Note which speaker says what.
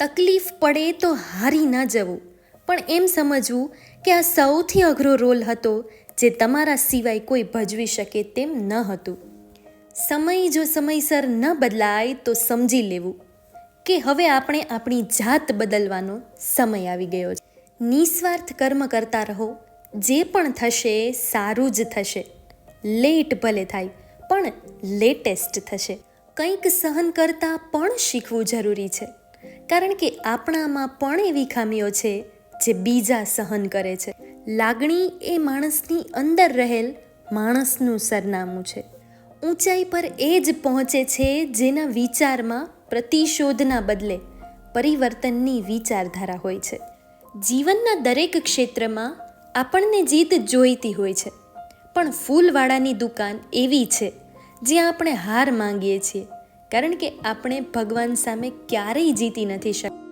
Speaker 1: તકલીફ પડે તો હારી ન જવું. પણ એમ સમજવું કે આ સૌથી અઘરો રોલ હતો જે તમારા સિવાય કોઈ ભજવી શકે તેમ ન હતું. સમય જો સમયસર ન બદલાય તો સમજી લેવું કે હવે આપણે આપણી જાત બદલવાનો સમય આવી ગયો છે. નિસ્વાર્થ કર્મ કરતા રહો. જે પણ થશે સારું જ થશે. લેટ ભલે થાય, પણ લેટેસ્ટ થશે. કંઈક સહન કરતાં પણ શીખવું જરૂરી છે. કારણ કે આપણામાં પણ એવી ખામીઓ છે જે બીજા સહન કરે છે. લાગણી એ માણસની અંદર રહેલ માણસનું સરનામું છે. ઊંચાઈ પર એ જ પહોંચે છે જેના વિચારમાં પ્રતિશોધના બદલે પરિવર્તનની વિચારધારા હોય છે. જીવનના દરેક ક્ષેત્રમાં આપણને જીત જોઈતી હોય છે. પણ ફૂલવાળાની દુકાન એવી છે જ્યાં આપણે હાર માંગીએ છીએ. કારણ કે આપણે ભગવાન સામે ક્યારેય જીતી નથી શકતા.